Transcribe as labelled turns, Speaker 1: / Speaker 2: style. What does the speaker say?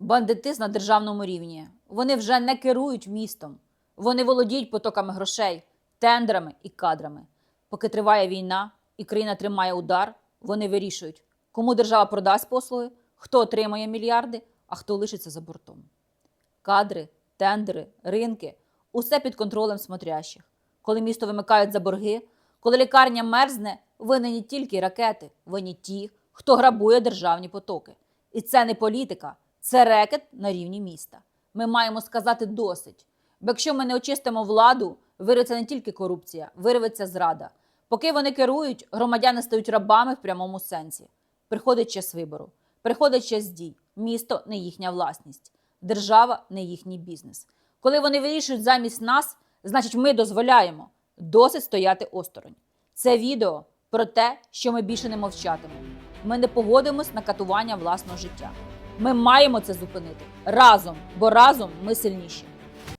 Speaker 1: Бандитизм на державному рівні. Вони вже не керують містом. Вони володіють потоками грошей, тендрами і кадрами. Поки триває війна і країна тримає удар, вони вирішують, кому держава продасть послуги, хто отримає мільярди, а хто лишиться за бортом. Кадри, тендери, ринки усе під контролем смотрящих. Коли місто вимикають за борги, коли лікарня мерзне, винні тільки ракети, винні ті, хто грабує державні потоки. І це не політика, це рекет на рівні міста. Ми маємо сказати досить. Бо якщо ми не очистимо владу, вирветься не тільки корупція, вирветься зрада. Поки вони керують, громадяни стають рабами в прямому сенсі. Приходить час вибору, приходить час дій. Місто не їхня власність, держава не їхній бізнес. Коли вони вирішують замість нас, значить ми дозволяємо досить стояти осторонь. Це відео про те, що ми більше не мовчатимемо. Ми не погодимось на катування власного життя. Ми маємо це зупинити разом, бо разом ми сильніші.